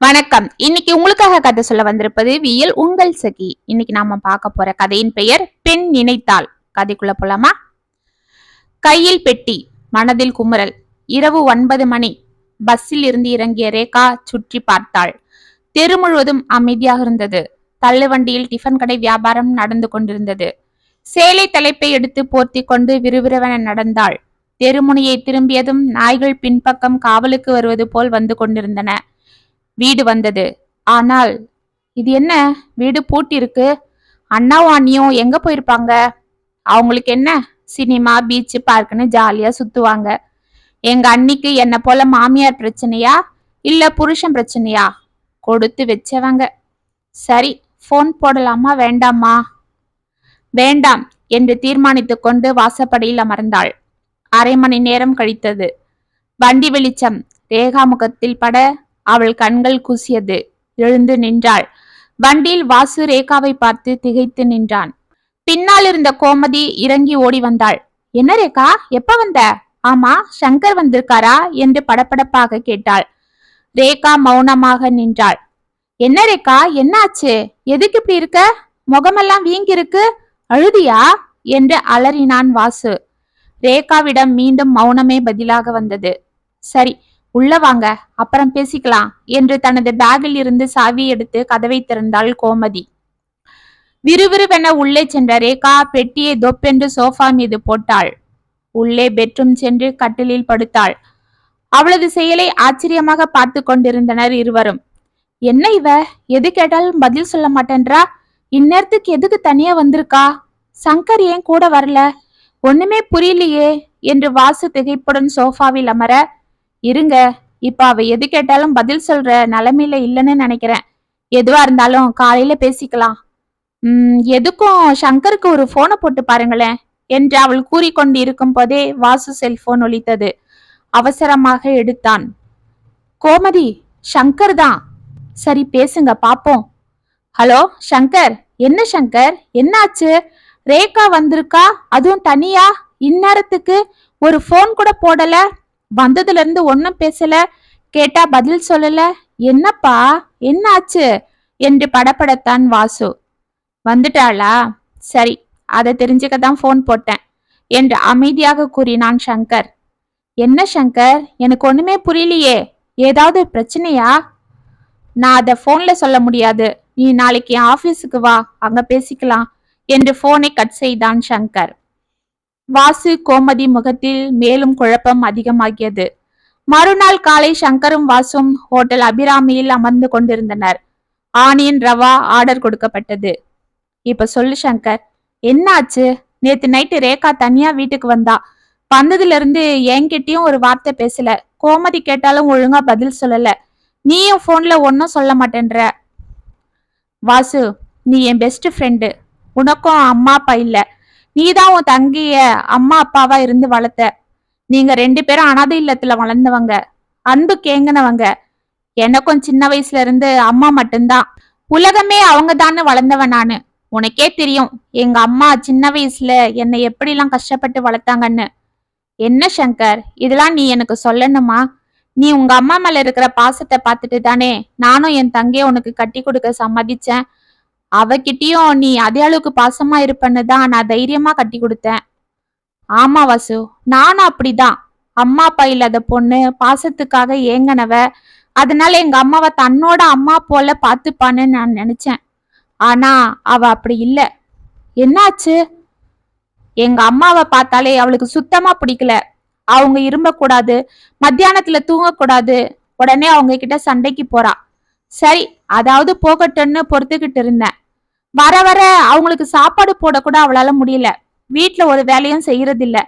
வணக்கம். இன்னைக்கு உங்களுக்காக கதை சொல்ல வந்திருப்பது வியல் உங்கள் சகி. இன்னைக்கு நாம பார்க்க போற கதையின் பெயர் பெண் நினைத்தாள். கதைக்குள்ள போலாமா? கையில் பெட்டி மனதில் குமுறல். இரவு ஒன்பது மணி. பஸ்ஸில் இருந்து இறங்கிய ரேகா சுற்றி பார்த்தாள். தெரு முழுவதும் அமைதியாக இருந்தது. தள்ளுவண்டியில் டிஃபன் கடை வியாபாரம் நடந்து கொண்டிருந்தது. சேலை தலைப்பை எடுத்து போர்த்தி கொண்டு விறுவிறுவென நடந்தாள். தெருமுனையை திரும்பியதும் நாய்கள் பின்பக்கம் காவலுக்கு வருவது போல் வந்து கொண்டிருந்தன. வீடு வந்தது. ஆனால் இது என்ன? வீடு பூட்டிருக்கு. அண்ணாவும் அண்ணியும் எங்க போயிருப்பாங்க? அவங்களுக்கு என்ன? சினிமா பீச்சு பார்க்குன்னு ஜாலியா சுத்துவாங்க. எங்க அண்ணிக்கு என்ன போல மாமியார் பிரச்சனையா? இல்ல புருஷன் பிரச்சனையா? கொடுத்து வச்சவங்க. சரி ஃபோன் போடலாமா? வேண்டாமா? வேண்டாம் என்று தீர்மானித்து கொண்டு வாசப்படியில் அமர்ந்தாள். அரை மணி நேரம் கழித்தது. வண்டி வெளிச்சம். ரேகா முகத்தில் பட அவள் கண்கள் கூசியது. எழுந்து நின்றாள். வண்டியில் வாசு ரேகாவை பார்த்து திகைத்து நின்றான். பின்னால் இருந்த கோமதி இறங்கி ஓடி வந்தாள். என்ன ரேகா எப்ப வந்த? ஆமா சங்கர் வந்திருக்காரா? என்று படபடப்பாக கேட்டாள். ரேகா மௌனமாக நின்றாள். என்ன ரேகா என்னாச்சு? எதுக்கு இப்படி இருக்க? முகமெல்லாம் வீங்கிருக்கு அழுதியா? என்று அலறினான் வாசு. ரேகாவிடம் மீண்டும் மௌனமே பதிலாக வந்தது. சரி உள்ள வாங்க அப்புறம் பேசிக்கலாம் என்று தனது பேக்கில் இருந்து சாவி எடுத்து கதவை திறந்தாள் கோமதி. விறுவிறுவென உள்ளே சென்ற ரேகா பெட்டியை தொப்பென்று சோஃபா மீது போட்டாள். உள்ளே பெட்ரூம் சென்று கட்டிலில் படுத்தாள். அவளது செயலை ஆச்சரியமாக பார்த்து கொண்டிருந்தனர் இருவரும். என்ன இவ? எது கேட்டாலும் பதில் சொல்ல மாட்டேன்றா? இந்நேரத்துக்கு எதுக்கு தனியா வந்திருக்கா? சங்கர் ஏன் கூட வரல? ஒண்ணுமே புரியலையே என்று வாசு திகைப்புடன் சோஃபாவில் அமர இருங்க. இப்ப அவ எது கேட்டாலும் பதில் சொல்ற நிலைமையில இல்லைன்னு நினைக்கிறேன். எதுவா இருந்தாலும் காலையில பேசிக்கலாம். உம் எதுக்கும் சங்கருக்கு ஒரு போனை போட்டு பாருங்களேன் என்று அவள் கூறிக்கொண்டு இருக்கும் போதே வாசு செல்போன் ஒலித்தது. அவசரமாக எடுத்தான். கோமதி சங்கர் தான். சரி பேசுங்க பாப்போம். ஹலோ சங்கர் என்ன சங்கர்? என்னாச்சு? ரேகா வந்திருக்கா? அதுவும் தனியா? இந்நேரத்துக்கு ஒரு போன் கூட போடல? வந்ததுல இருந்து ஒன்னும் பேசல. கேட்டா பதில் சொல்லல. என்னப்பா? என்ன ஆச்சு என்று படப்படத்தான் வாசு. வந்துட்டாளா? சரி அதை தெரிஞ்சுக்க தான் போன் போட்டேன் என்று அமைதியாக கூறினான் சங்கர். என்ன சங்கர்? எனக்கு ஒண்ணுமே புரியலையே. ஏதாவது பிரச்சனையா? நான் அதை போன்ல சொல்ல முடியாது. நீ நாளைக்கு என் ஆபீஸுக்கு வா. அங்க பேசிக்கலாம் என்று போனை கட் செய்தான் சங்கர். வாசு கோமதி முகத்தில் மேலும் குழப்பம் அதிகமாகியது. மறுநாள் காலை சங்கரும் வாசும் ஹோட்டல் அபிராமியில் அமர்ந்து கொண்டிருந்தனர். ஆனியன் ரவா ஆர்டர் கொடுக்கப்பட்டது. இப்ப சொல்லு சங்கர் என்னாச்சு? நேத்து நைட்டு ரேகா தனியா வீட்டுக்கு வந்தா. வந்ததுல இருந்து என்கிட்டயும் ஒரு வார்த்தை பேசல. கோமதி கேட்டாலும் ஒழுங்கா பதில் சொல்லல. நீயும் போன்ல ஒன்னும் சொல்ல மாட்டேன்ற. வாசு நீ என் பெஸ்ட் ஃப்ரெண்டு உனக்கும் அம்மா அப்பா இல்லை. நீதான் உன் தங்கிய அம்மா அப்பாவா இருந்து வளர்த்த. நீங்க ரெண்டு பேரும் அனாதை இல்லத்துல வளர்ந்தவங்க அன்பு கேங்கினவங்க. எனக்கும் சின்ன வயசுல இருந்து அம்மா மட்டும்தான். உலகமே அவங்க தானே வளர்ந்தவன் நானு. உனக்கே தெரியும் எங்க அம்மா சின்ன வயசுல என்னை எப்படிலாம் கஷ்டப்பட்டு வளர்த்தாங்கன்னு. என்ன சங்கர் இதெல்லாம் நீ எனக்கு சொல்லணுமா? நீ உங்க அம்மா மேல இருக்கிற பாசத்தை பார்த்துட்டு தானே நானும் என் தங்கைய உனக்கு கட்டி கொடுக்க சம்மதிச்சேன். அவகிட்டயும் நீ அதே அளவுக்கு பாசமா இருப்பன்னு தான் நான் தைரியமா கட்டி கொடுத்தேன். ஆமா வாசு நானும் அப்படிதான். அம்மா அப்பா இல்லாத பொண்ணு பாசத்துக்காக ஏங்கனவ. அதனால எங்க அம்மாவை தன்னோட அம்மா போல பாத்துப்பான்னு நான் நினைச்சேன். ஆனா அவ அப்படி இல்ல. என்னாச்சு? எங்க அம்மாவை பார்த்தாலே அவளுக்கு சுத்தமா பிடிக்கல. அவங்க இரும்பக்கூடாது மத்தியானத்துல தூங்கக்கூடாது. உடனே அவங்க கிட்ட சண்டைக்கு போறா. சரி அதாவது போகட்டும்னு பொறுத்துக்கிட்டு இருந்தேன். வர வர அவங்களுக்கு சாப்பாடு போட கூட அவளால முடியல. வீட்டுல ஒரு வேலையும் செய்யறதில்ல.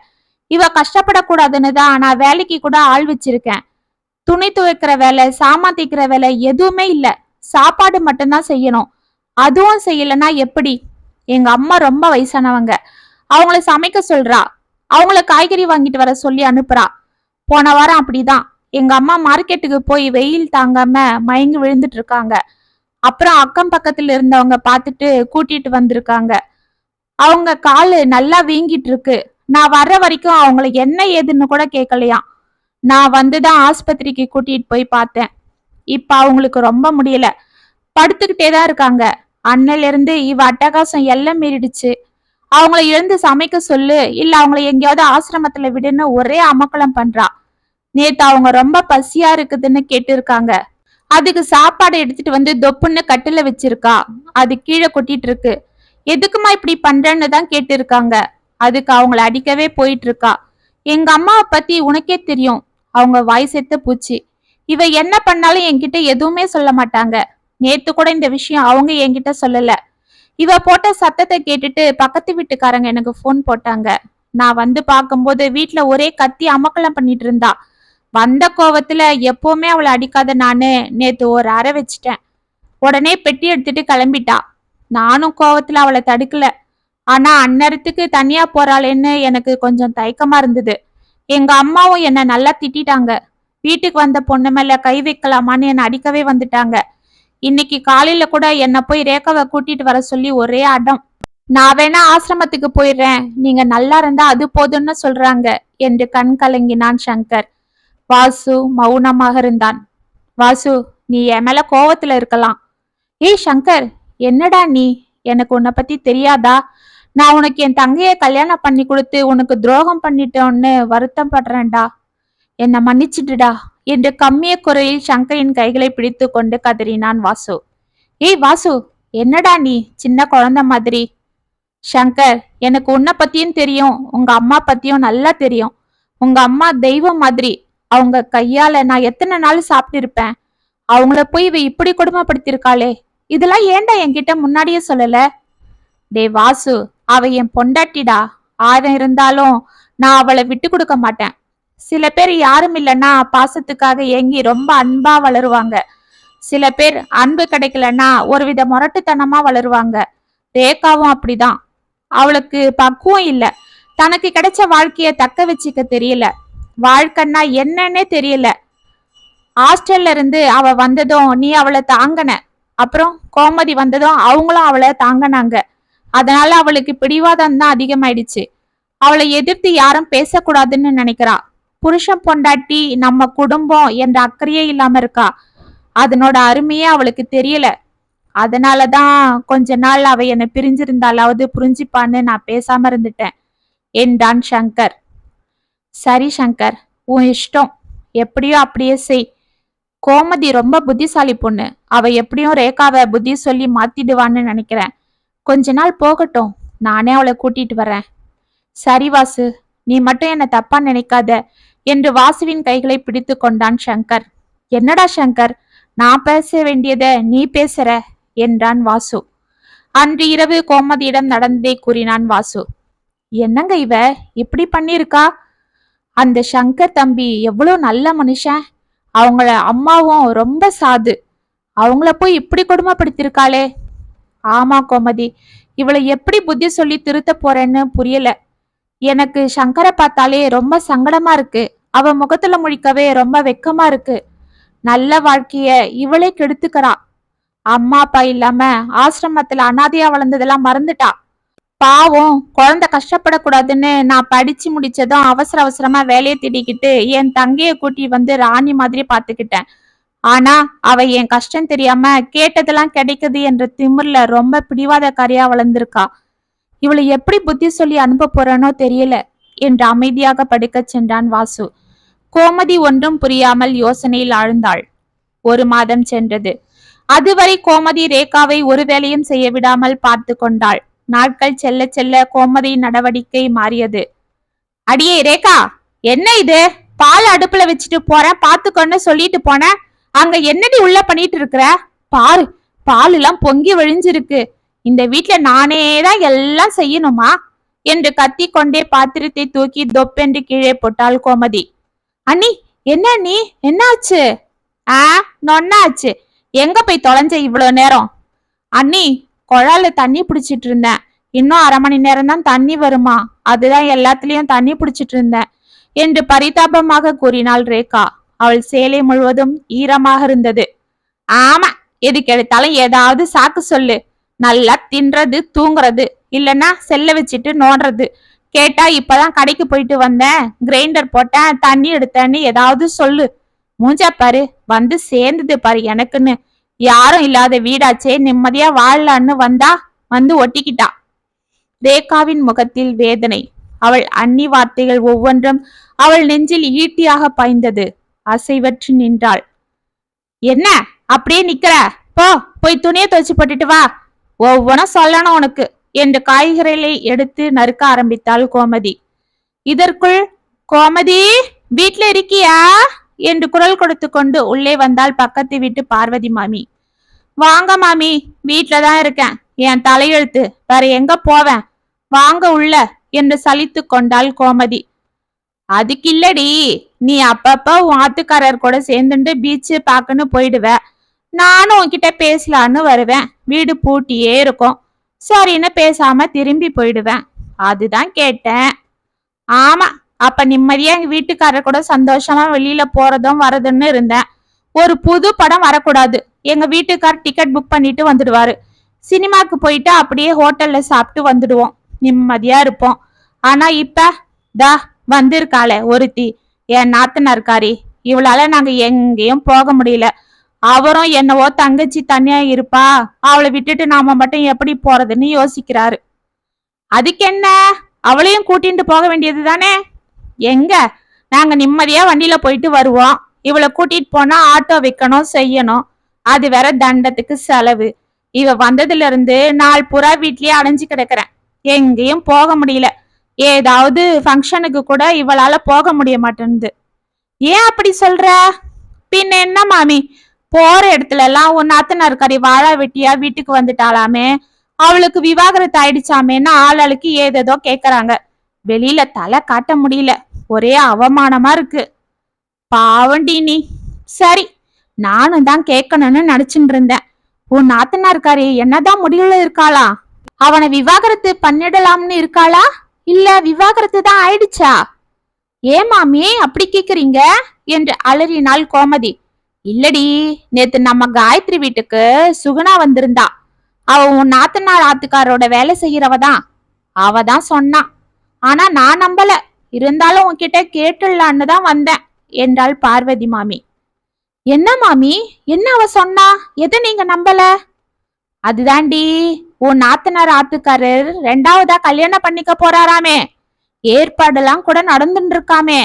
இவ கஷ்டப்படக்கூடாதுன்னு தான் நான் வேலைக்கு கூட ஆள் வச்சிருக்கேன். துணி துவைக்கிற வேலை சாமான் தைக்கிற வேலை எதுவுமே இல்ல. சாப்பாடு மட்டும்தான் செய்யணும். அதுவும் செய்யலன்னா எப்படி? எங்க அம்மா ரொம்ப வயசானவங்க. அவங்கள சமைக்க சொல்றா. அவங்கள காய்கறி வாங்கிட்டு வர சொல்லி அனுப்புறா. போன வாரம் அப்படிதான். எங்க அம்மா மார்க்கெட்டுக்கு போய் வெயில் தாங்காம மயங்கி விழுந்துட்டு இருக்காங்க அப்புறம் அக்கம் பக்கத்துல இருந்தவங்க பார்த்துட்டு கூட்டிட்டு வந்திருக்காங்க. அவங்க காலு நல்லா வீங்கிட்டு இருக்கு நான் வர்ற வரைக்கும் அவங்கள என்ன ஏதுன்னு கூட கேட்கலையாம். நான் வந்துதான் ஆஸ்பத்திரிக்கு கூட்டிட்டு போய் பார்த்தேன். இப்ப அவங்களுக்கு ரொம்ப முடியல. படுத்துக்கிட்டே தான் இருக்காங்க. அண்ணில இருந்து இவ அட்டகாசம் எல்லாம் மீறிடுச்சு. அவங்கள எழுந்து சமைக்க சொல்லு. இல்ல அவங்கள எங்கேயாவது ஆசிரமத்துல விடுன்னு ஒரே அமக்கலம் பண்றா. நேத்து அவங்க ரொம்ப பசியா இருக்குதுன்னு கேட்டிருக்காங்க. அதுக்கு சாப்பாடு எடுத்துட்டு வந்து தொப்புன்னு கட்டில வச்சிருக்கா. அது கீழே கொட்டிட்டு இருக்கு. எதுக்குமா இப்படி பண்றேன்னு தான் கேட்டிருக்காங்க. அதுக்கு அவங்கள அடிக்கவே போயிட்டு இருக்கா எங்க அம்மாவை பத்தி உனக்கே தெரியும். அவங்க வாய் செத்த பூச்சி. இவ என்ன பண்ணாலும் என்கிட்ட எதுவுமே சொல்ல மாட்டாங்க. நேத்து கூட இந்த விஷயம் அவங்க என்கிட்ட சொல்லல. இவ போட்ட சத்தத்தை கேட்டுட்டு பக்கத்து வீட்டுக்காரங்க எனக்கு ஃபோன் போட்டாங்க. நான் வந்து பார்க்கும்போது வீட்டுல ஒரே கத்தி அமக்கலம் பண்ணிட்டு இருந்தா. வந்த கோவத்துல எப்பவுமே அவளை அடிக்காத நானு நேத்து ஒரு அறை வச்சிட்டேன். உடனே பெட்டி எடுத்துட்டு கிளம்பிட்டா. நானும் கோவத்துல அவளை தடுக்கல. ஆனா அந்நேரத்துக்கு தனியா போறாளேன்னு எனக்கு கொஞ்சம் தயக்கமா இருந்தது. எங்க அம்மாவும் என்ன நல்லா திட்டாங்க வீட்டுக்கு வந்த பொண்ணு மேல கை வைக்கலாமான்னு என்ன அடிக்கவே வந்துட்டாங்க. இன்னைக்கு காலையில கூட என்ன போய் ரேகாவை கூட்டிட்டு வர சொல்லி ஒரே அடம். நான் வேணா ஆசிரமத்துக்கு போயிடுறேன். நீங்க நல்லா இருந்தா அது போதும்னு சொல்றாங்க. என்று கண் கலங்கினான் சங்கர். வாசு மௌனமாக இருந்தான். வாசு நீ என் மேல கோவத்துல இருக்கலாம். ஏய் சங்கர் என்னடா நீ? எனக்கு உன்னை பத்தி தெரியாதா? நான் உனக்கு என் தங்கைய கல்யாணம் பண்ணி கொடுத்து உனக்கு துரோகம் பண்ணிட்டோன்னு வருத்தம் படுறேன்டா. என்னை மன்னிச்சிட்டுடா என்று கம்மிய குறையில் சங்கரின் கைகளை பிடித்து கொண்டு கதறினான் வாசு. ஏய் வாசு என்னடா நீ? சின்ன குழந்தை மாதிரி. சங்கர் எனக்கு உன்னை பத்தியும் தெரியும். உங்க அம்மா பத்தியும் நல்லா தெரியும். உங்க அம்மா தெய்வம் மாதிரி. அவங்க கையால நான் எத்தனை நாள் சாப்பிட்டு இருப்பேன் அவங்கள போய் இவ இப்படி கொடுமைப்படுத்திருக்காளே இதெல்லாம் ஏன்டா என்கிட்ட முன்னாடியே சொல்லல? டே வாசு அவ என் பொண்டாட்டிடா. ஆயிரம் இருந்தாலும் நான் அவளை விட்டு கொடுக்க மாட்டேன். சில பேர் யாரும் இல்லைன்னா பாசத்துக்காக ஏங்கி ரொம்ப அன்பா வளருவாங்க. சில பேர் அன்பு கிடைக்கலன்னா ஒரு வித முரட்டுத்தனமா வளருவாங்க. ரேகாவும் அப்படிதான். அவளுக்கு பக்குவம் இல்லை. தனக்கு கிடைச்ச வாழ்க்கைய தக்க வச்சுக்க தெரியல. வாழ்க்கைன்னா என்னன்னே தெரியல. ஹாஸ்டல்ல இருந்து அவ வந்ததும் நீ அவளை தாங்கன. அப்புறம் கோமதி வந்ததும் அவங்களும் அவளை தாங்கினாங்க. அதனால அவளுக்கு பிடிவாதம் தான் அதிகமாயிடுச்சு. அவளை எதிர்த்து யாரும் பேசக்கூடாதுன்னு நினைக்கிறா. புருஷன் பொண்டாட்டி நம்ம குடும்பம் என்ற அக்கறையே இல்லாம இருக்கா. அதனோட அருமையே அவளுக்கு தெரியல. அதனாலதான் கொஞ்ச நாள் அவ என்னை பிரிஞ்சிருந்தாலாவது புரிஞ்சுப்பான்னு நான் பேசாம இருந்துட்டேன். என்றான் சங்கர். சரி சங்கர் உன் இஷ்டம். எப்படியோ அப்படியே செய். கோமதி ரொம்ப புத்திசாலி பொண்ணு. அவ எப்படியும் ரேகாவை புத்தி சொல்லி மாத்திடுவான்னு நினைக்கிறேன். கொஞ்ச நாள் போகட்டும். நானே அவளை கூட்டிட்டு வரேன். சரி வாசு நீ மட்டும் என்னை தப்பா நினைக்காத என்று வாசுவின் கைகளை பிடித்து கொண்டான் சங்கர். என்னடா சங்கர் நான் பேச வேண்டியத நீ பேசுற? என்றான் வாசு. அன்று இரவு கோமதியிடம் நடந்ததை கூறினான் வாசு. என்னங்க இவ? இப்படி பண்ணிருக்கா அந்த சங்கர் தம்பி எவ்வளோ நல்ல மனுஷன். அவங்கள அம்மாவும் ரொம்ப சாது. அவங்கள போய் இப்படி கொடுமைப்படுத்திருக்காளே ஆமா கோமதி இவளை எப்படி புத்தி சொல்லி திருத்த போறேன்னு புரியல. எனக்கு சங்கரை பார்த்தாலே ரொம்ப சங்கடமா இருக்கு. அவ முகத்துல முழிக்கவே ரொம்ப வெக்கமா இருக்கு. நல்ல வாழ்க்கைய இவளே கெடுத்துக்கிறா. அம்மா அப்பா இல்லாம ஆசிரமத்துல அனாதையா வளர்ந்ததெல்லாம் மறந்துட்டா. பாவம் குழந்தை கஷ்டப்படக்கூடாதுன்னு நான் படிச்சு முடிச்சதும் அவசர அவசரமா வேலையை திடிக்கிட்டு என் தங்கைய கூட்டி வந்து ராணி மாதிரி பாத்துக்கிட்டேன் ஆனா அவ என் கஷ்டம் தெரியாம கேட்டதெல்லாம் கிடைக்குது என்ற திமிர்ல ரொம்ப பிடிவாதக்காரியா வளர்ந்திருக்கா. இவளை எப்படி புத்தி சொல்லி அனுப்ப போறேனோ தெரியல என்று அமைதியாக படுக்கச் சென்றான் வாசு. கோமதி ஒன்றும் புரியாமல் யோசனையில் ஆழ்ந்தாள். ஒரு மாதம் சென்றது. அதுவரை கோமதி ரேகாவை ஒரு வேலையும் செய்ய விடாமல் பார்த்து கொண்டாள். நாட்கள் செல்ல செல்ல கோமதியின் நடவடிக்கை மாறியது. அடியே ரேகா என்ன இது? பால் அடுப்புல வச்சுட்டு போறேன் பாத்துக்கொன்னு சொல்லிட்டு போனேன் அங்க என்னடி உள்ள பண்ணிட்டு இருக்கிற? பாரு பால் எல்லாம் பொங்கி வழிஞ்சிருக்கு. இந்த வீட்டுல நானே தான் எல்லாம் செய்யணுமா? என்று கத்தி கொண்டே பாத்திரத்தை தூக்கி தொப்பென்று கீழே போட்டாள் கோமதி. அண்ணி என்ன நீ என்னாச்சு? ஆ நொன்னாச்சு. எங்க போய் தொலைஞ்ச இவ்வளவு நேரம்? அண்ணி குழால தண்ணி பிடிச்சிட்டு இருந்தேன். இன்னும் அரை மணி நேரம் தான் தண்ணி வருமா? அதுதான் எல்லாத்துலயும் தண்ணி பிடிச்சிட்டு இருந்தேன். என்று பரிதாபமாக கூறினாள் ரேகா. அவள் சேலை முழுவதும் ஈரமாக இருந்தது. ஆமா எதுக்கெடுத்தாலும் ஏதாவது சாக்கு சொல்லு. நல்லா தின்றது தூங்குறது இல்லனா செல்ல வச்சுட்டு நோண்டுறது கேட்டா இப்பதான் கடைக்கு போயிட்டு வந்தேன். கிரைண்டர் போட்டேன் தண்ணி எடுத்தேன்னு ஏதாவது சொல்லு. மூஞ்சா பாரு வந்து சேர்ந்தது பாரு எனக்குன்னு. யாரும் இல்லாத வீடாச்சே நிம்மதியா வாழலான்னு வந்தா வந்து ஒட்டிக்கிட்டா. ரேகாவின் முகத்தில் வேதனை. அவள் அன்னி வார்த்தைகள் ஒவ்வொன்றும் அவள் நெஞ்சில் ஈட்டியாக பாய்ந்தது. அசைவற்று நின்றாள். என்ன? அப்படியே நிக்கிற? போ போய் துணியை துவைச்சு போட்டுட்டு வா. ஒவ்வொன்றும் சொல்லணும் உனக்கு என்று காய்கறிகளை எடுத்து நறுக்க ஆரம்பித்தாள் கோமதி. இதற்குள் கோமதி வீட்டுல இருக்கியா? என்று குரல் கொடுத்து கொண்டு உள்ளே வந்தால் பக்கத்து வீட்டு பார்வதி மாமி. வாங்க மாமி வீட்ல தான் இருக்கேன். என் தலையெழுத்து. வேற எங்க போவேன்? வாங்க உள்ள என்று சலித்து கொண்டாள் கோமதி. அதுக்கு இல்லடி. நீ அப்பப்ப உன் ஆத்துக்காரர் கூட சேர்ந்துட்டு பீச்சு பார்க்கன்னு போயிடுவ. நானும் உன்கிட்ட பேசலான்னு வருவேன். வீடு பூட்டியே இருக்கும். சரின்னு பேசாம திரும்பி போயிடுவேன். அதுதான் கேட்டேன். ஆமா அப்ப நிம்மதியா எங்க வீட்டுக்காரர் கூட சந்தோஷமா வெளியில போறதும் வரதுன்னு இருந்தேன். ஒரு புது படம் வரக்கூடாது. எங்க வீட்டுக்கார் டிக்கெட் புக் பண்ணிட்டு வந்துடுவாரு. சினிமாக்கு போயிட்டு அப்படியே ஹோட்டல்ல சாப்பிட்டு வந்துடுவோம். நிம்மதியா இருப்போம். ஆனா இப்ப தா வந்திருக்காளே ஒருத்தி. என் நாத்தனார்காரி இவளால நாங்க எங்கேயும் போக முடியல. அவரும் என்னவோ தங்கச்சி தனியா இருப்பா. அவளை விட்டுட்டு நாம மட்டும் எப்படி போறதுன்னு யோசிக்கிறாரு. அதுக்கு என்ன? அவளையும் கூட்டிட்டு போக வேண்டியது தானே எங்க? நாங்க நிம்மதியா வண்டியில போயிட்டு வருவோம். இவளை கூட்டிட்டு போனா ஆட்டோ வைக்கணும் செய்யணும். அது வேற தண்டத்துக்கு செலவு. இவ வந்ததுல இருந்து நாள் புறா வீட்லயே அடைஞ்சு கிடக்குறேன். எங்கேயும் போக முடியல. ஏதாவது ஃபங்க்ஷனுக்கு கூட இவளால போக முடிய மாட்டேன்து ஏன் அப்படி சொல்ற? பின்ன என்ன மாமி? போற இடத்துல எல்லாம் உன் நாத்தனார் கறி வாழா வெட்டியா வீட்டுக்கு வந்துட்டாளாமே. அவளுக்கு விவாகரத்து ஆயிடுச்சாமேன்னு ஆளாளுக்கு ஏதேதோ கேக்குறாங்க. வெளியில தலை காட்ட முடியல. ஒரே அவமானமா இருக்கு. பாவண்டி நீ சரி நானும் தான் கேட்கணும்னு நினைச்சுட்டு இருந்தேன். உன் நாத்தனார்காரி என்னதான் முடிவுல இருக்காளா? அவனை விவாகரத்து பண்ணிடலாம்னு இருக்காளா? இல்ல விவாகரத்து தான் ஆயிடுச்சா? ஏன் மாமி அப்படி கேக்குறீங்க? என்று அலறினாள் கோமதி. இல்லடி நேத்து நம்ம காயத்ரி வீட்டுக்கு சுகுணா வந்திருந்தா. அவ உன் நாத்தனார் ஆத்துக்காரோட வேலை செய்யறவ தான் அவ தான் சொன்னா ஆனா நான் நம்பல. இருந்தாலும் உன்கிட்ட கேட்டுடலான்னு தான் வந்தேன் என்றாள் பார்வதி மாமி. என்ன மாமி? என்ன அவ சொன்னா? எதை நீங்க நம்பல? அதுதாண்டி உன் நாத்தனார் ஆத்துக்காரர் ரெண்டாவதா கல்யாணம் பண்ணிக்க போறாராமே. ஏற்பாடெல்லாம் கூட நடந்துட்டு இருக்காமே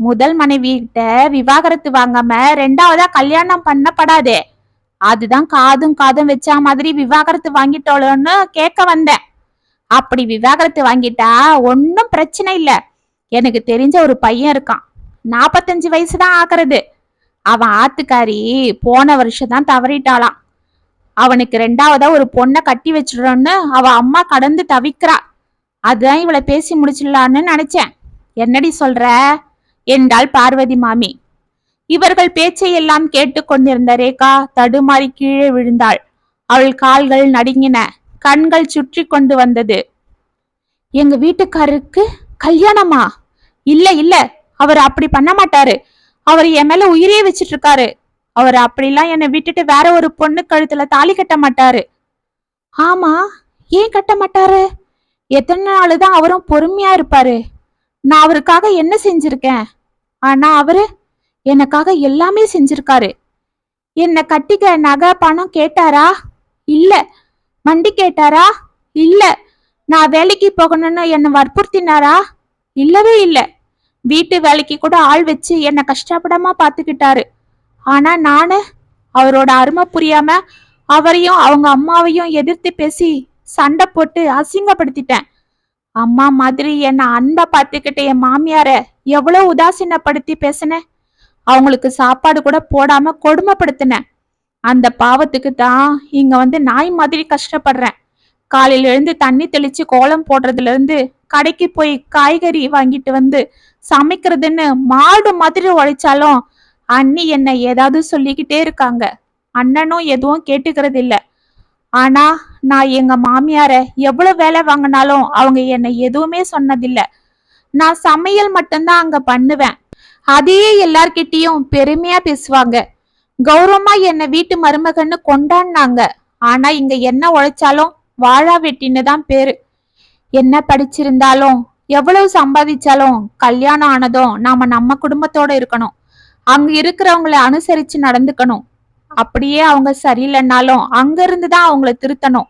முதல் மனைவிகிட்ட விவாகரத்து வாங்காம ரெண்டாவதா கல்யாணம் பண்ணப்படாதே. அதுதான் காதும் காதும் வச்ச மாதிரி விவாகரத்து வாங்கிட்டோளோன்னு கேட்க வந்தேன். அப்படி விவாகரத்து வாங்கிட்டா ஒன்னும் பிரச்சனை இல்லை. எனக்கு தெரிஞ்ச ஒரு பையன் இருக்கான். நாப்பத்தஞ்சு வயசு தான் ஆக்குறது அவன் ஆத்துக்காரி போன வருஷம் தான் தவறிட்டாளாம். அவனுக்கு ரெண்டாவதா ஒரு பொண்ணை கட்டி வச்சிடறோன்னு அவ அம்மா கடந்து தவிக்கிறா. அதுதான் இவளை பேசி முடிச்சிடலான்னு நினைச்சேன். என்னடி சொல்ற? என்றாள் பார்வதி மாமி. இவர்கள் பேச்சை எல்லாம் கேட்டுக்கொண்டிருந்த ரேகா தடுமாறி கீழே விழுந்தாள். அவள் கால்கள் நடுங்கின. கண்கள் சுற்றி கொண்டு வந்தது. எங்க வீட்டுக்காருக்கு கல்யாணமா? இல்ல இல்ல. அவர் அப்படி பண்ண மாட்டாரு. அவர் என் மேல உயிரே வச்சிட்டு இருக்காரு அவர் அப்படிலாம் என்னை விட்டுட்டு வேற ஒரு பொண்ணு கழுத்துல தாலி கட்ட மாட்டாரு. ஆமா ஏன் கட்ட மாட்டாரு? எத்தனை நாள் தான் அவரும் பொறுமையா இருப்பாரு. நான் அவருக்காக என்ன செஞ்சிருக்கேன்? ஆனா அவரு எனக்காக எல்லாமே செஞ்சிருக்காரு. என்னை கட்டிக்க நகை பணம் கேட்டாரா? இல்ல. வண்டி கேட்டாரா? இல்ல. நான் வேலைக்கு போகணும்னு என்னை வற்புறுத்தினாரா? இல்லவே இல்லை. வீட்டு வேலைக்கு கூட ஆள் வச்சு என்னை கஷ்டப்படாம பார்த்துக்கிட்டாரு ஆனா நானு அவரோட அருமை புரியாம அவரையும் அவங்க அம்மாவையும் எதிர்த்து பேசி சண்டை போட்டு அசிங்கப்படுத்திட்டேன். அம்மா மாதிரி என்னை அன்பா பார்த்துக்கிட்ட என் மாமியார எவ்வளவு உதாசீனப்படுத்தி பேசினேன் அவங்களுக்கு சாப்பாடு கூட போடாம கொடுமைப்படுத்தினேன். அந்த பாவத்துக்கு தான் இங்க வந்து நாய் மாதிரி கஷ்டப்படுறேன். காலையில எழுந்து தண்ணி தெளிச்சு கோலம் போடுறதுல இருந்து கடைக்கு போய் காய்கறி வாங்கிட்டு வந்து சமைக்கிறதுன்னு மாடு மாதிரி உழைச்சாலும் அண்ணி என்ன ஏதாவது சொல்லிக்கிட்டே இருக்காங்க. அண்ணனும் எதுவும் கேட்டுக்கிறது இல்லை. ஆனா நான் எங்க மாமியார எவ்வளவு வேலை வாங்கினாலும் அவங்க என்னை எதுவுமே சொன்னதில்ல. நான் சமையல் மட்டும்தான் அங்க பண்ணுவேன். அதையே எல்லார்கிட்டயும் பெருமையா பேசுவாங்க. கௌரவமா என்னை வீட்டு மருமகன்னு கொண்டாடினாங்க. ஆனா இங்க என்ன உழைச்சாலும் வாழா வெட்டின்னு தான் பேரு. என்ன படிச்சிருந்தாலும் எவ்வளவு சம்பாதிச்சாலும் கல்யாணம் ஆனதும் நாம நம்ம குடும்பத்தோட இருக்கணும். அங்க இருக்கிறவங்கள அனுசரிச்சு நடந்துக்கணும். அப்படியே அவங்க சரியில்லைன்னாலும் அங்க இருந்து தான் அவங்கள திருத்தணும்.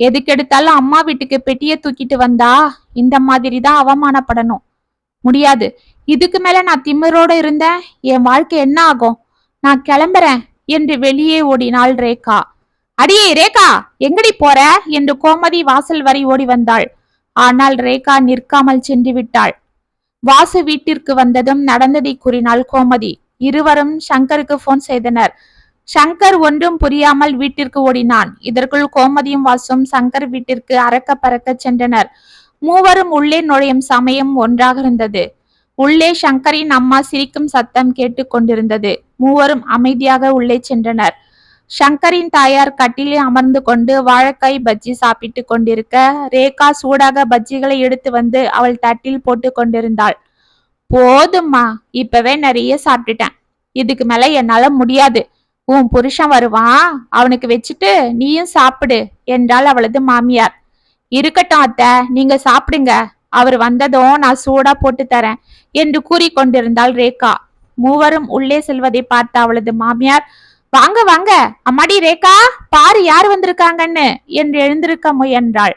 எதுக்கு எடுத்தாலும் அம்மா வீட்டுக்கு பெட்டிய தூக்கிட்டு வந்தா இந்த மாதிரி தான் அவமானப்படணும். முடியாது. இதுக்கு மேல நான் திமிரோட இருந்தேன். என் வாழ்க்கை என்ன ஆகும்? நான் கிளம்புறேன். என்று வெளியே ஓடினாள் ரேகா. அடியே ரேகா எங்கடி போற? என்று கோமதி வாசல் வரை ஓடி வந்தாள். ஆனால் ரேகா நிற்காமல் சென்று விட்டாள். வாசு வீட்டிற்கு வந்ததும் நடந்ததை கூறினாள் கோமதி. இருவரும் சங்கருக்கு போன் செய்தனர். சங்கர் ஒன்றும் புரியாமல் வீட்டிற்கு ஓடினான். இதற்குள் கோமதியும் வாசும் சங்கர் வீட்டிற்கு அறக்க பறக்க சென்றனர். மூவரும் உள்ளே நுழையும் சமயம் ஒன்றாக இருந்தது. உள்ளே சங்கரின் அம்மா சிரிக்கும் சத்தம் கேட்டுக் கொண்டிருந்தது. மூவரும் அமைதியாக உள்ளே சென்றனர். சங்கரின் தாயார் கட்டிலில் அமர்ந்து கொண்டு வாழைக்காய் பஜ்ஜி சாப்பிட்டு கொண்டிருக்க ரேகா சூடாக பஜ்ஜிகளை எடுத்து வந்து அவள் தட்டில் போட்டு கொண்டிருந்தாள். போதும்மா இப்பவே நிறைய சாப்பிட்டுட்டேன். இதுக்கு மேல என்னால முடியாது. உன் புருஷன் வருவான். அவனுக்கு வச்சுட்டு நீயும் சாப்பிடு என்றாள் அவளது மாமியார். இருக்கட்டும் அத்தை நீங்க சாப்பிடுங்க. அவர் வந்ததும் நான் சூடா போட்டு தரேன் என்று கூறிக்கொண்டிருந்தாள் ரேகா. மூவரும் உள்ளே செல்வதை பார்த்த அவளது மாமியார் வாங்க வாங்க. அம்மாடி ரேகா பாரு யார் வந்திருக்காங்கன்னு. என்று எழுந்திருக்க முயன்றாள்.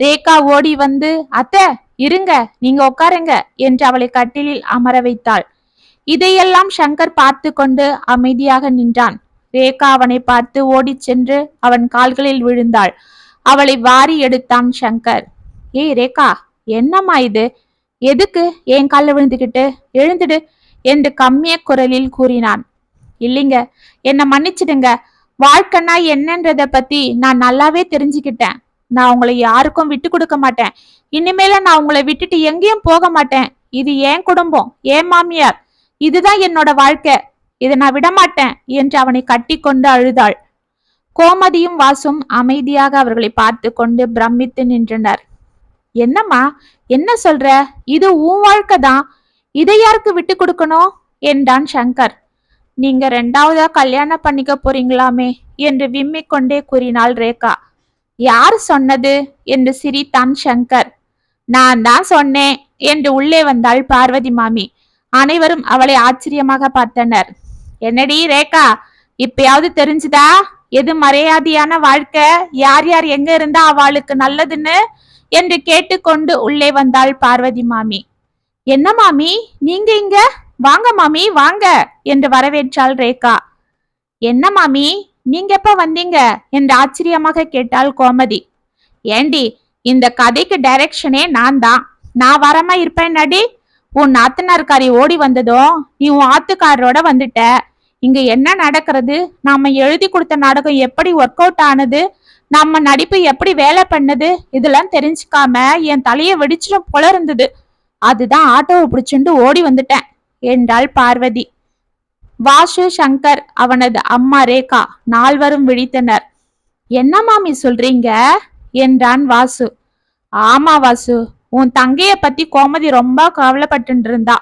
ரேகா ஓடி வந்து அத்தை இருங்க நீங்க உட்காருங்க என்று அவளை கட்டிலில் அமர வைத்தாள். இதையெல்லாம் சங்கர் பார்த்து கொண்டு அமைதியாக நின்றான். ரேகா அவனை பார்த்து ஓடிச் சென்று அவன் கால்களில் விழுந்தாள். அவளை வாரி எடுத்தான் சங்கர். ஏய் ரேகா என்னம்மா இது? எதுக்கு? என் காலில் விழுந்துகிட்டு? எழுந்துடு என்று கம்மிய குரலில் கூறினான். இல்லைங்க. என்னை மன்னிச்சிடுங்க. வாழ்க்கைன்னா என்னன்றத பத்தி நான் நல்லாவே தெரிஞ்சுக்கிட்டேன். நான் உங்களை யாருக்கும் விட்டு கொடுக்க மாட்டேன். இனிமேல நான் உங்களை விட்டுட்டு எங்கேயும் போக மாட்டேன். இது என் குடும்பம் ஏன் மாமியார். இதுதான் என்னோட வாழ்க்கை. இதை நான் விடமாட்டேன் என்று அவனை கட்டி கொண்டு அழுதாள். கோமதியும் வாசும் அமைதியாக அவர்களை பார்த்து கொண்டு பிரமித்து நின்றனர். என்னம்மா என்ன சொல்ற? இது உன் வாழ்க்கை தான் இதை யாருக்கு விட்டு கொடுக்கணும்? என்றான் சங்கர். நீங்க ரெண்டாவதா கல்யாணம் பண்ணிக்க போறீங்களாமே? என்று விம்மிக் கொண்டே கூறினாள் ரேகா. யார் சொன்னது? என்று சிரித்தான் சங்கர். நான் தான் சொன்னேன் என்று உள்ளே வந்தாள் பார்வதி மாமி. அனைவரும் அவளை ஆச்சரியமாக பார்த்தனர். என்னடி ரேகா இப்பயாவது தெரிஞ்சுதா? எது மரியாதையான வாழ்க்கை? யார் யார் எங்க இருந்தா அவளுக்கு நல்லதுன்னு? என்று கேட்டுக்கொண்டு உள்ளே வந்தாள் பார்வதி மாமி. என்ன மாமி? நீங்க இங்க? வாங்க மாமி வாங்க என்று வரவேற்றாள் ரேகா. என்ன மாமி நீங்க எப்ப வந்தீங்க? என்று ஆச்சரியமாக கேட்டாள் கோமதி. ஏண்டி இந்த கதைக்கு டைரக்ஷனே நான் தான். நான் வரமா இருப்பேன் நடி. உன் நாத்தனார்காரி ஓடி வந்ததும் நீ உன் ஆத்துக்காரரோட வந்துட்ட. இங்க என்ன நடக்கிறது? நாம எழுதி கொடுத்த நாடகம் எப்படி ஒர்க் அவுட் ஆனது? நம்ம நடிப்பு எப்படி வேலை பண்ணுது? இதெல்லாம் தெரிஞ்சுக்காம என் தலையை வெடிச்சிடும் போல இருந்தது. அதுதான் ஆட்டோவை பிடிச்சுண்டு ஓடி வந்துட்டேன். என்றாள் பார்வதி. வாசு சங்கர் அவனது அம்மா ரேகா நால்வரும் விழித்தனர். என்ன மாமி சொல்றீங்க? என்றான் வாசு. ஆமா வாசு உன் தங்கைய பத்தி கோமதி ரொம்ப கவலைப்பட்டு இருந்தா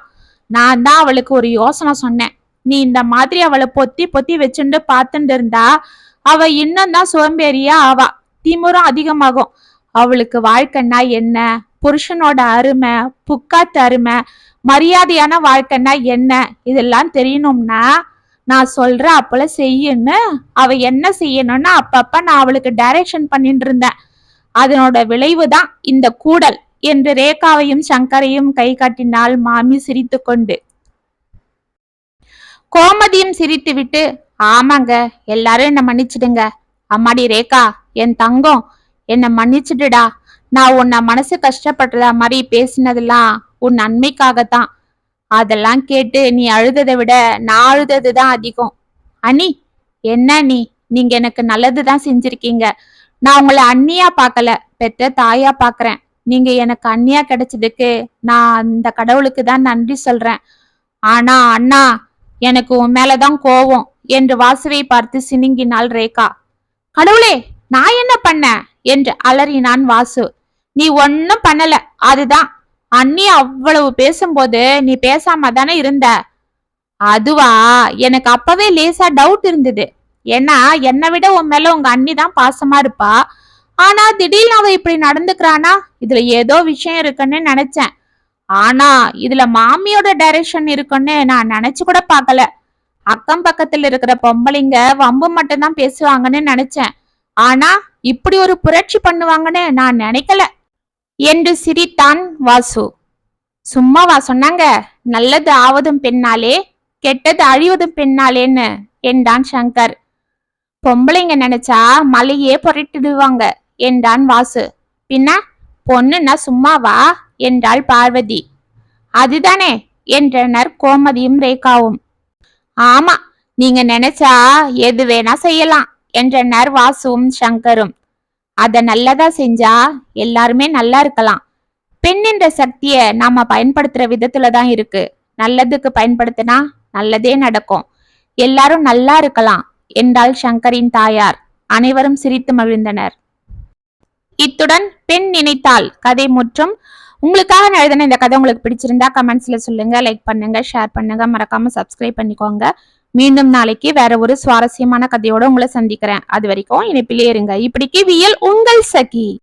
நான் தான் அவளுக்கு ஒரு யோசனை சொன்னேன். நீ இந்த மாதிரி அவளை பொத்தி பொத்தி வச்சுண்டு பார்த்துட்டு இருந்தா அவ இன்னும் தான் சோம்பேறியா ஆவா. திமுறம் அதிகமாகும். அவளுக்கு வாழ்க்கைன்னா என்ன? புருஷனோட அருமை புக்காத்து அருமை மரியாதையான வாழ்க்கைன்னா என்ன? இதெல்லாம் தெரியணும்னா நான் சொல்ற அப்பல செய்யுன்னு அவ என்ன செய்யணும்னு அப்பப்ப நான் அவளுக்கு டைரக்ஷன் பண்ணிட்டு இருந்தேன். அதனோட விளைவு தான் இந்த கூடல் என்று ரேகாவையும் சங்கரையும் கை காட்டினாள் மாமி சிரித்து கொண்டு கோமதியும் சிரித்து விட்டு ஆமாங்க எல்லாரும் என்ன மன்னிச்சிடுங்க. அம்மாடி ரேகா என் தங்கம் என்ன மன்னிச்சிடுடா. நான் உன்னை மனசு கஷ்டப்படுறதா மாதிரி பேசினதெல்லாம் உன் நன்மைக்காகத்தான். அதெல்லாம் கேட்டு நீ அழுததை விட நான் அழுதது தான் அதிகம். அண்ணி என்ன நீ நீங்க எனக்கு நல்லது தான் செஞ்சிருக்கீங்க. நான் உங்களை அண்ணியா பார்க்கல பெற்ற தாயா பாக்குறேன் நீங்க எனக்கு அண்ணியா கிடைச்சதுக்கு நான் அந்த கடவுளுக்கு தான் நன்றி சொல்றேன். ஆனா அண்ணா எனக்கு உன் மேலதான் கோவம் என்று வாசுவை பார்த்து சினுங்கினாள் ரேகா. கடவுளே நான் என்ன பண்ண என்று அலறினான் வாசு. நீ ஒன்னும் பண்ணல அதுதான். அண்ணி அவ்வளவு பேசும்போது நீ பேசாம தானே இருந்த? அதுவா எனக்கு அப்பவே லேசா டவுட் இருந்தது. ஏன்னா என்னை விட உன் மேல உங்க அண்ணி தான் பாசமா இருப்பா. ஆனா திடீர்னு அவ இப்படி நடந்துக்கிறானா? இதுல ஏதோ விஷயம் இருக்குன்னு நினைச்சேன். ஆனா இதுல மாமியோட டைரக்ஷன் இருக்குன்னு நான் நினைச்சு கூட பார்க்கல. அக்கம் பக்கத்துல இருக்கிற பொம்பளைங்க வம்பு மட்டும்தான் பேசுவாங்கன்னு நினைச்சேன். ஆனா இப்படி ஒரு புரட்சி பண்ணுவாங்கன்னு நான் நினைக்கல. என்று சிரித்தான் வாசு. சும்மாவா சொன்னாங்க. நல்லது ஆவதும் பெண்ணாலே கெட்டது அழிவதும் பெண்ணாலேன்னு என்றான் சங்கர். பொம்பளைங்க நினைச்சா மலையே புரட்டிடுவாங்க என்றான் வாசு. பின்ன பொண்ணுன்னா சும்மாவா என்றாள் பார்வதி. அதுதானே என்றனர் கோமதியும் ரேகாவும். ஆமா நீங்க நினைச்சா எது வேணா செய்யலாம் என்றனர் வாசுவும் சங்கரும். அத நல்லதா செஞ்சா எல்லாருமே நல்லா இருக்கலாம். பெண் என்ற சக்தியை நாம பயன்படுத்துற விதத்துல தான் இருக்கு. நல்லதுக்கு பயன்படுத்தினா நல்லதே நடக்கும். எல்லாரும் நல்லா இருக்கலாம் என்றாள் சங்கரின் தாயார். அனைவரும் சிரித்து மகிழ்ந்தனர். இத்துடன் பெண் நினைத்தால் கதை முற்றும். உங்களுக்காக நான் எழுதின இந்த கதை உங்களுக்கு பிடிச்சிருந்தா கமெண்ட்ஸ்ல சொல்லுங்க லைக் பண்ணுங்க ஷேர் பண்ணுங்க. மறக்காம சப்ஸ்கிரைப் பண்ணிக்கோங்க. மீண்டும் நாளைக்கு வேற ஒரு சுவாரஸ்யமான கதையோட உங்களை சந்திக்கிறேன். அது வரைக்கும் இணைப்பிலே இருங்க. இப்படிக்கு வியல் உங்கள் சகி.